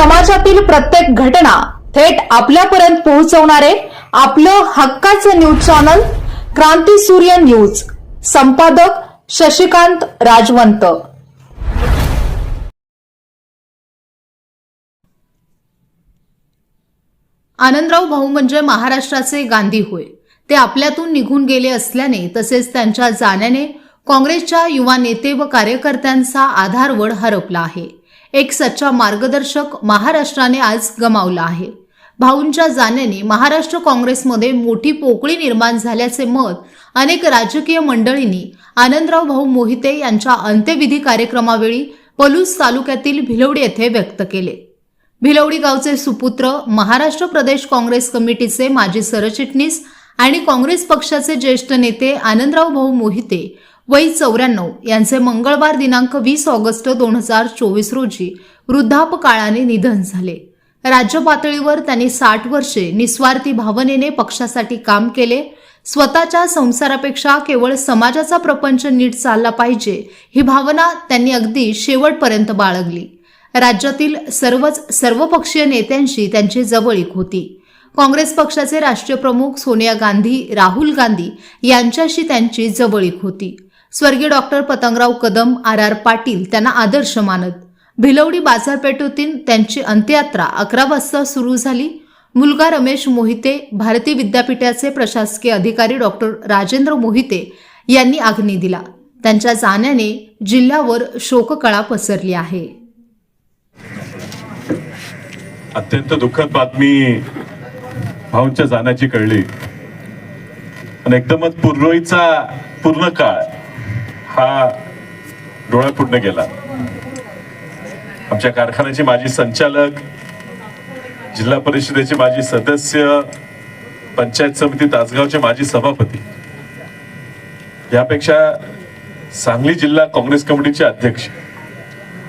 समाजातील प्रत्येक घटना थेट आपल्यापर्यंत पोहोचवणारे आपलं हक्काचं न्यूज चॅनल क्रांती सूर्य न्यूज. संपादक शशिकांत राजवंत. आनंदराव भाऊ म्हणजे महाराष्ट्राचे गांधी होय. ते आपल्यातून निघून गेले असल्याने तसेच त्यांच्या जाण्याने काँग्रेसच्या युवा नेते व कार्यकर्त्यांचा आधारवड हरपला आहे. एक सच्चा मार्गदर्शक महाराष्ट्राने आज गमावला आहे. भाऊंच्या जाण्याने महाराष्ट्र काँग्रेसमध्ये मोठी पोकळी निर्माण झाल्याचे मत अनेक राजकीय मंडळींनी आनंदराव भाऊ मोहिते यांच्या अंत्यविधी कार्यक्रमावेळी पलूस तालुक्यातील भिलवडी येथे व्यक्त केले. भिलवडी गावचे सुपुत्र महाराष्ट्र प्रदेश काँग्रेस कमिटीचे माजी सरचिटणीस आणि काँग्रेस पक्षाचे ज्येष्ठ नेते आनंदराव भाऊ मोहिते वय चौऱ्याण्णव यांचे मंगळवार दिनांक वीस ऑगस्ट दोन हजार चोवीस रोजी वृद्धापकाळाने निधन झाले. राज्य पातळीवर त्यांनी साठ वर्षे निस्वार्थी भावनेने पक्षासाठी काम केले. स्वतःच्या संसारापेक्षा केवळ समाजाचा प्रपंच नीट चालला पाहिजे ही भावना त्यांनी अगदी शेवटपर्यंत बाळगली. राज्यातील सर्वच सर्वपक्षीय नेत्यांशी त्यांची जवळीक होती. काँग्रेस पक्षाचे राष्ट्रीय प्रमुख सोनिया गांधी राहुल गांधी यांच्याशी त्यांची जवळीक होती. स्वर्गीय doctor Patangrao Kadam R R Patil त्यांना आदर्श मानत. भिलवडी बाजारपेठेतून त्यांची अंत्ययात्रा अकरा वाजता सुरू झाली. मुलगा रमेश मोहिते भारतीय विद्यापीठाचे प्रशासकीय अधिकारी डॉक्टर राजेंद्र मोहिते यांनी आग्नी दिला. त्यांच्या जाण्याने जिल्ह्यावर शोककळा पसरली आहे. अत्यंत दुःखद बातमी भाऊंच्या जाण्याची कळली. आणि एकदमच पूर्वईचा पूर्ण काळ हा डोळ्यापुढनं गेला. आमच्या कारखान्याचे माजी संचालक जिल्हा परिषदेचे माजी सदस्य पंचायत समिती तासगावचे माजी सभापती. यापेक्षा सांगली जिल्हा काँग्रेस कमिटीचे अध्यक्ष.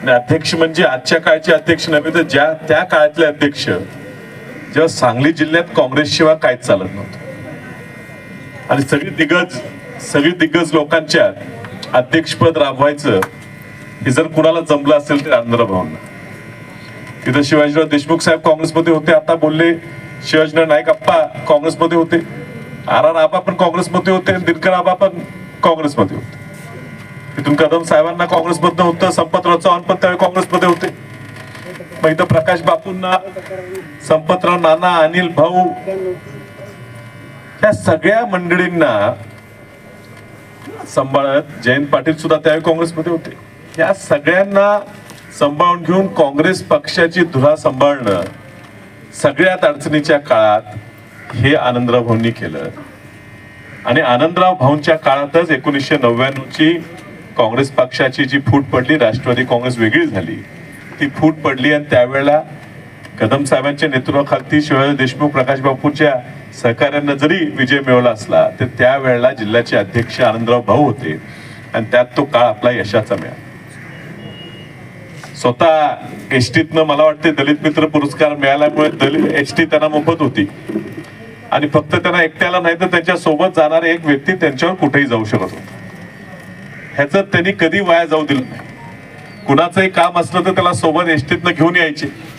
आणि अध्यक्ष म्हणजे आजच्या काळचे अध्यक्ष नव्हे तर ज्या त्या काळातले अध्यक्ष जेव्हा सांगली जिल्ह्यात काँग्रेसशिवाय काहीच चालत नव्हतं. आणि सगळी दिग्गज सगळी दिग्गज लोकांच्या अध्यक्षपद राबवायचं हे जर कुणाला जमलं असेल तर आंध्र भावना तिथं शिवाजीराव देशमुख साहेब काँग्रेसमध्ये होते आता बोलले शिवाजीराव नाईक अप्पा काँग्रेसमध्ये होते आर आर आबा पण काँग्रेसमध्ये होते दिनकर आबा पण काँग्रेसमध्ये होते. तिथून कदम साहेबांना काँग्रेसमधनं होतं संपतराव चव्हाण पण त्यावेळी काँग्रेसमध्ये होते. मग इथं प्रकाश बापूंना संपतराव नाना अनिल भाऊ या सगळ्या मंडळींना सांभाळत. जयंत पाटील सुद्धा त्यावेळी काँग्रेसमध्ये होते. या सगळ्यांना सांभाळून घेऊन काँग्रेस पक्षाची धुरा सांभाळणं सगळ्यात अडचणीच्या काळात हे आनंदराव भाऊंनी केलं. आणि आनंदराव भाऊंच्या काळातच एकोणीसशे नव्याण्णवची काँग्रेस पक्षाची जी फूट पडली राष्ट्रवादी काँग्रेस वेगळी झाली ती फूट पडली आणि त्यावेळेला कदम साहेबांच्या नेतृत्वाखाली शिवाजी देशमुख प्रकाश बापूच्या सहकार्यांना जरी विजय मिळवला असला तर त्यावेळेला जिल्ह्याचे अध्यक्ष आनंदराव भाऊ होते. आणि त्यात तो काळ आपला यशाचा मिळाला. स्वतः एसटीतनं मला वाटते दलित मित्र पुरस्कार मिळाल्यामुळे दलित एसटी त्यांना मोफत होती. आणि फक्त त्यांना एकट्याला नाही तर त्यांच्यासोबत जाणारे एक व्यक्ती त्यांच्यावर कुठेही जाऊ शकत होता. ह्याच त्यांनी कधी वाया जाऊ दिलं नाही. कुणाचंही काम असलं तर त्याला सोबत एसटीतनं घेऊन यायचे.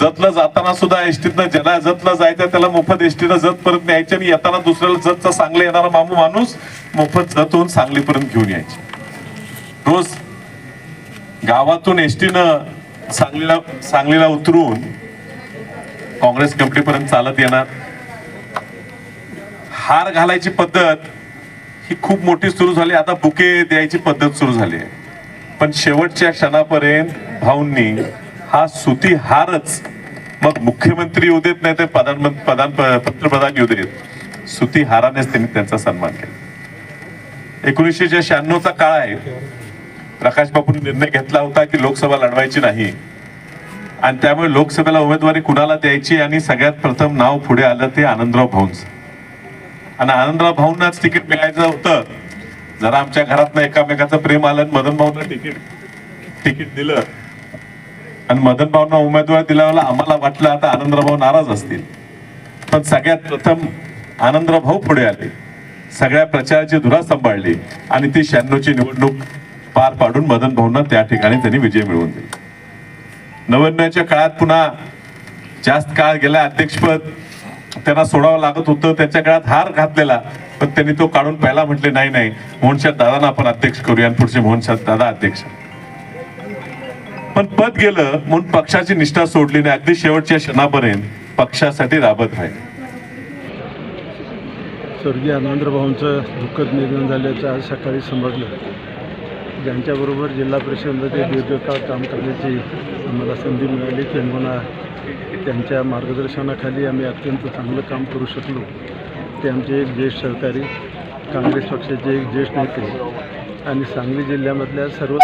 जतलं जाताना सुद्धा एसटीतनं ज्याला जतला जायचं त्याला मोफत एसटीनं जत परत न्यायचे आणि येताना दुसऱ्याला जतचा सांगले येणारा मामू माणूस मोफत जतून सांगलीपर्यंत घेऊन यायचे. रोज गावातून एसटीनं सांगलीला सांगलीला उतरून काँग्रेस कमिटीपर्यंत चालत येणार. हार घालायची पद्धत ही खूप मोठी सुरू झाली. आता बुके द्यायची पद्धत सुरू झाली आहे. पण शेवटच्या क्षणापर्यंत भाऊंनी हा सुती हारच. मग मुख्यमंत्री येऊ देत नाही तर प्रधानमंत्री प्रधान पंतप्रधान येऊ देत. सुती हारानेच त्यांनी त्यांचा सन्मान केला. एकोणीसशे शहाण्णवचा काळ आहे. प्रकाश बापूंनी निर्णय घेतला होता की लोकसभा लढवायची नाही. आणि त्यामुळे लोकसभेला उमेदवारी कुणाला द्यायची आणि सगळ्यात प्रथम नाव पुढे आलं ते आनंदराव भाऊंच. आणि आनंदराव भाऊंनाच तिकीट मिळायचं होतं. जरा आमच्या घरात एकामेकाचं प्रेम आलं मदन भाऊंना तिकीट तिकीट दिलं. आणि मदन भाऊंना उमेदवार दिल्यावर आम्हाला वाटलं आता आनंदराव नाराज असतील. पण सगळ्यात प्रथम आनंदराव भाऊ पुढे आले. सगळ्या प्रचाराची धुरा सांभाळली आणि ती शहाण्णवची निवडणूक पार पाडून मदन भाऊंना त्या ठिकाणी त्यांनी विजय मिळवून दिला. नव्याण्णवच्या काळात पुन्हा जास्त काळ गेला अध्यक्षपद त्यांना सोडावं लागत होतं त्यांच्या काळात हार घातलेला पण त्यांनी तो काढून पहिला म्हटले नाही नाही मोहनशाद दादांना आपण अध्यक्ष करूया आणि पुढचे मोहनशाद दादा अध्यक्ष. पण पद गेलं म्हणून पक्षाची निष्ठा सोडली नाही. अगदी शेवटच्या क्षणापर्यंत पक्षासाठी राबत आहे. स्वर्गीय आनंदभाऊंचं दुःखद निधन झाल्याचं आज सकाळी समजलं. ज्यांच्याबरोबर जिल्हा परिषदेमध्ये दीर्घकाळ काम करण्याची आम्हाला संधी मिळाली त्यांना त्यांच्या मार्गदर्शनाखाली आम्ही अत्यंत चांगलं काम करू शकलो. ते आमचे एक ज्येष्ठ सहकारी काँग्रेस पक्षाचे एक ज्येष्ठ नेते आणि सांगली जिल्ह्यामधल्या सर्व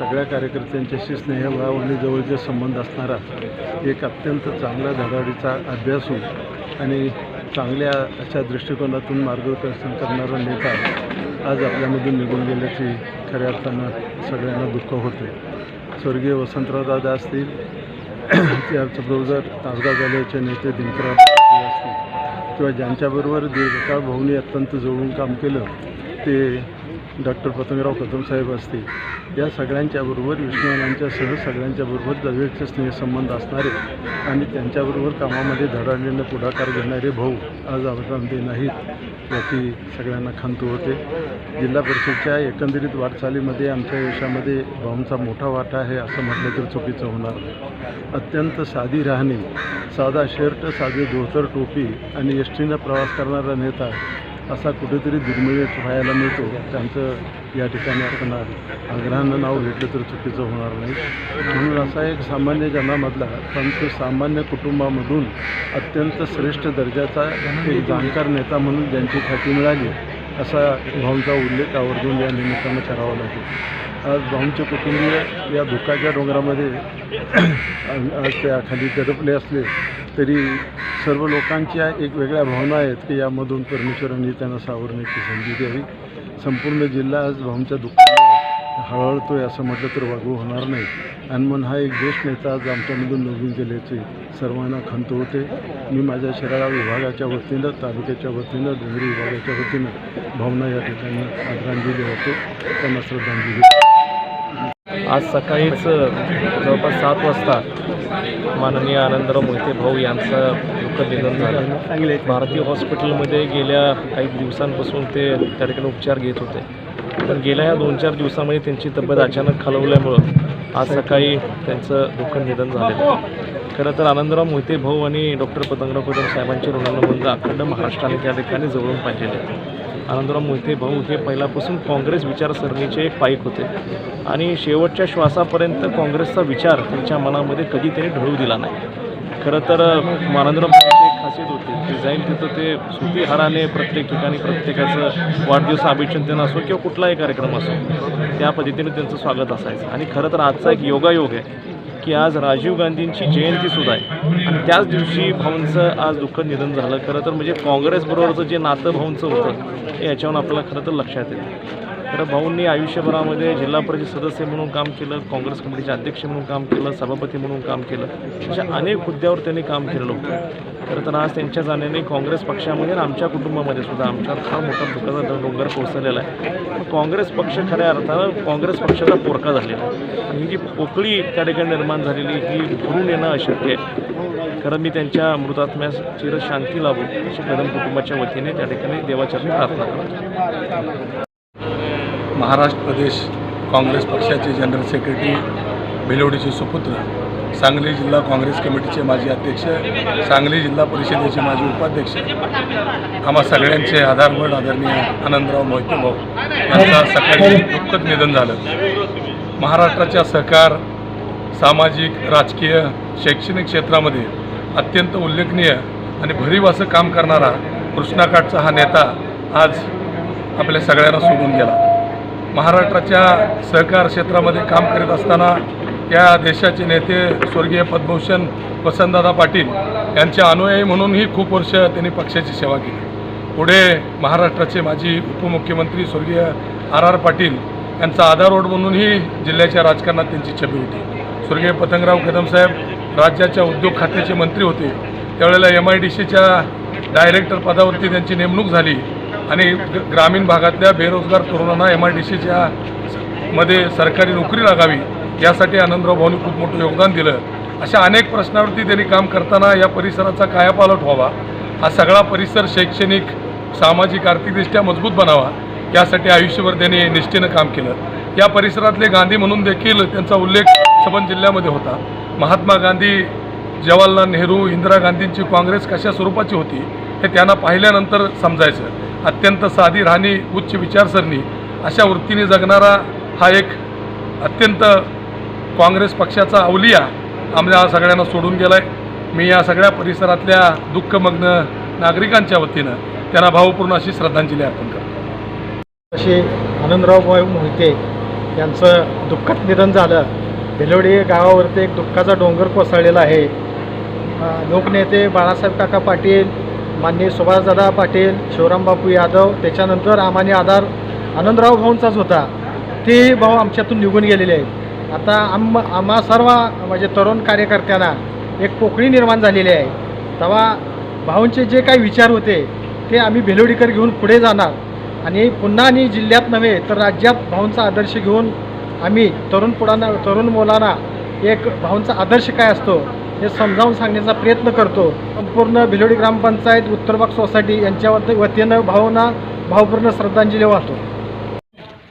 सगळ्या कार्यकर्त्यांच्याशी स्नेहभाव आणि जवळचे संबंध असणारा एक अत्यंत चांगला धडाडीचा अभ्यासू आणि चांगल्या अशा दृष्टिकोनातून मार्गदर्शन करणारा नेता आज आपल्यामधून निघून गेल्याची खऱ्या अर्थानं सगळ्यांना दुःख होते. स्वर्गीय वसंतराव दादा असतील त्याचबरोबर तासगाव झाल्याचे नेते दिनकराव असतील किंवा ज्यांच्याबरोबर दीर्घकाळ भाऊनी अत्यंत जवळून काम केलं ते डॉक्टर पतंगराव कदम साहेब असतील या सगळ्यांच्याबरोबर विष्णुवानांच्यासह सगळ्यांच्याबरोबर जवळचे स्नेहसंबंध असणारे आणि त्यांच्याबरोबर कामामध्ये धडाडीनं पुढाकार घेणारे भाऊ आज आपल्यामध्ये नाहीत याची सगळ्यांना खंत होते. जिल्हा परिषदच्या एकंदरीत वाटचालीमध्ये आमच्या यशामध्ये भाऊंचा मोठा वाटा आहे असं म्हटलं तर चुकीचं होणार. अत्यंत साधी राहणे साधा शर्ट साधी धोतर टोपी आणि एस टीनं प्रवास करणारा नेता असा कुठेतरी दुर्मिळ व्हायला मिळतो त्यांचं या ठिकाणी आपण आग्रहानं नाव घेतलं तर चुकीचं होणार नाही. म्हणून असा एक सामान्य जनामधला पण तो सामान्य कुटुंबामधून अत्यंत श्रेष्ठ दर्जाचा एक जाणकार नेता म्हणून ज्यांची ख्याती मिळाली असा भाऊंचा उल्लेख आवर्जून या निमित्तानं करावा लागेल. आज भाऊंचे कुटुंबीय या धुकाच्या डोंगरामध्ये त्या खाली दडपले असले तरी सर्व लोकांच्या एक वेगळ्या भावना आहेत की यामधून परमेश्वरांनी त्यांना सावरण्याची संधी द्यावी. संपूर्ण जिल्हा आज भाऊंच्या दुःखाने हळहळतोय असं म्हटलं तर वागू होणार नाही. आणि म्हणून हा एक ज्येष्ठ नेता आज आमच्यामधून निघून गेल्याची सर्वांना खंत होते. मी माझ्या शिराळा विभागाच्या वतीनं तालुक्याच्या वतीनं डोंगरी विभागाच्या वतीनं भावना या ठिकाणी आदरांजली होतो त्यांना श्रद्धांजली आज सकाळीच जवळपास सात वाजता माननीय आनंदराव मोहिते भाऊ यांचं दुःखद निधन झालं. भारतीय हॉस्पिटलमध्ये गेल्या काही दिवसांपासून ते त्या ठिकाणी उपचार घेत होते. पण गेल्या या दोन चार दिवसामध्ये त्यांची तब्येत अचानक खालवल्यामुळं आज सकाळी त्यांचं दुःखद निधन झालं. आहे. खरं तर आनंदराव मोहिते भाऊ आणि डॉक्टर पतंगराव कदम साहेबांचे ऋणानुबंध अखंड महाराष्ट्राने त्या ठिकाणी जवळून पाहिलेले आहेत. आनंदराव मोहिते भाऊ हे पहिल्यापासून काँग्रेस विचारसरणीचे एक पाईक होते. आणि शेवटच्या श्वासापर्यंत काँग्रेसचा विचार त्यांच्या मनामध्ये कधी त्यांनी ढळू दिला नाही. खरं तर आनंदराव मोहिते एक खासियत होती. की जाईल तिथं ते सुतीहाराने प्रत्येक ठिकाणी प्रत्येकाचं वाढदिवस अभिचंतन असो किंवा कुठलाही कार्यक्रम असो त्या पद्धतीने त्यांचं स्वागत असायचं. आणि खरं तर आजचा एक योगायोग आहे. की आज राजीव गांधींची जयंती सुद्धा आहे. आणि त्याच दिवशी भाऊंचं आज दुःखद निधन झालं. खरं तर म्हणजे काँग्रेसबरोबरचं जे नातं भाऊंचं होतं हे याच्यावरून आपल्याला खरं तर लक्षात येतं. खरं भाऊंनी आयुष्यभरामध्ये जिल्हा परिषद सदस्य म्हणून काम केलं काँग्रेस कमिटीचे अध्यक्ष म्हणून काम केलं सभापती म्हणून काम केलं अशा अनेक हुद्द्यावर त्यांनी काम केलेलं होतं. खरं तर आज त्यांच्या जाण्याने काँग्रेस पक्षामध्ये आणि आमच्या कुटुंबामध्ये सुद्धा आमच्या फार मोठा दुःखाचा डोंगर कोसळलेला आहे. काँग्रेस पक्ष खऱ्या अर्थानं काँग्रेस पक्षाचा पोरका झालेला आहे. आणि ही जी पोकळी त्या ठिकाणी निर्माण झालेली ही भरून येणं अशक्य आहे. खरं मी त्यांच्या मृतात्म्यास चिर शांती लाभू अशी कदम कुटुंबाच्या वतीने त्या ठिकाणी देवाचरणी प्रार्थना करतो. महाराष्ट्र प्रदेश काँग्रेस पक्षाचे जनरल सेक्रेटरी भिलवडीचे सुपुत्र सांगली जिल्हा काँग्रेस कमिटीचे माजी अध्यक्ष सांगली जिल्हा परिषदेचे माजी उपाध्यक्ष आम्हा सगळ्यांचे आधारवड आदरणीय आनंदराव मोहिते भाऊ यांचं सकाळी दुःखद निधन झालं. महाराष्ट्राच्या सहकार सामाजिक राजकीय शैक्षणिक क्षेत्रामध्ये अत्यंत उल्लेखनीय आणि भरीव असं काम करणारा कृष्णाकाठचा हा नेता आज आपल्या सगळ्यांना सोडून गेला. महाराष्ट्राच्या सहकार क्षेत्रामध्ये काम करीत असताना त्या देशाचे नेते स्वर्गीय पद्मभूषण वसंतदादा पाटील यांच्या अनुयायी म्हणूनही खूप वर्ष त्यांनी पक्षाची सेवा केली. पुढे महाराष्ट्राचे माजी उपमुख्यमंत्री स्वर्गीय आर आर पाटील यांचा आधारवड म्हणूनही जिल्ह्याच्या राजकारणात त्यांची छबी होती. स्वर्गीय पतंगराव कदमसाहेब राज्याच्या उद्योग खात्याचे मंत्री होते. त्यावेळेला एम आय डी सीच्या डायरेक्टर पदावरती त्यांची नेमणूक झाली. आणि ग- ग्रामीण भागातल्या बेरोजगार तरुणांना एम आय डी सीच्या मध्ये सरकारी नोकरी लागावी यासाठी आनंदराव भाऊनी खूप मोठं योगदान दिलं. अशा अनेक प्रश्नावरती त्यांनी काम करताना या परिसराचा कायापालट व्हावा. हा सगळा परिसर शैक्षणिक सामाजिक आर्थिकदृष्ट्या मजबूत बनावा. यासाठी आयुष्यभर त्यांनी निष्ठेनं काम केलं. या परिसरातले गांधी म्हणून देखील त्यांचा उल्लेख सबन जिल्ह्यामध्ये होता. महात्मा गांधी जवाहरलाल नेहरू इंदिरा गांधींची काँग्रेस कशा स्वरूपाची होती हे त्यांना पाहिल्यानंतर समजायचं. अत्यंत साधी राहणी उच्च विचारसरणी अशा वृत्तीने जगणारा हा एक अत्यंत काँग्रेस पक्षाचा अवलिया आमच्या सगळ्यांना सोडून गेला आहे मी या सगळ्या परिसरातल्या दुःखमग्न नागरिकांच्या वतीनं त्यांना भावपूर्ण अशी श्रद्धांजली अर्पण करतो. असे आनंदराव मोहिते यांचं दुःखद निधन झालं. भिलवडी गावावरती एक दुःखाचा डोंगर कोसळलेला आहे. लोकनेते बाळासाहेब काका पाटील माननीय सुभाषदादा पाटील शिवरामबापू यादव त्याच्यानंतर आम्हाने आधार आनंदराव भाऊंचाच होता. ते भाऊ आमच्यातून निघून गेलेले आहेत. आता आम आम्हा सर्व म्हणजे तरुण कार्यकर्त्यांना एक पोकळी निर्माण झालेली आहे. तेव्हा भाऊंचे जे काही विचार होते ते आम्ही भेलोडीकर घेऊन पुढे जाणार. आणि पुन्हा आणि जिल्ह्यात नव्हे तर राज्यात भाऊंचा आदर्श घेऊन आम्ही तरुण पुढांना तरुण मुलांना एक भाऊंचा आदर्श काय असतो हे समजावून सांगण्याचा प्रयत्न करतो. पूर्ण भिलोडी ग्रामपंचायत उत्तरबाग सोसायटी यांच्या वतीनं भावना भावपूर्ण श्रद्धांजली वाहतो.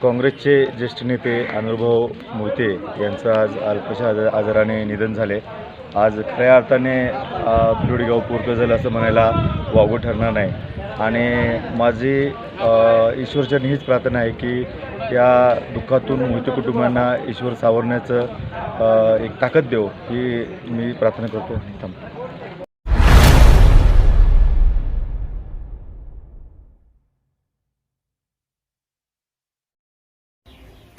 काँग्रेसचे ज्येष्ठ नेते अनुभव मोहिते यांचं आज अल्पशा आजार आजाराने निधन झाले. आज खऱ्या अर्थाने अ, पूर्त गाव झालं असं म्हणायला वागू ठरणार नाही. आणि माझी अ, ईश्वरचरणी हीच प्रार्थना आहे की या दुःखातून मोहिते कुटुंबांना ईश्वर सावरण्याचं एक ताकद देव ही मी प्रार्थना करतो. थांबतो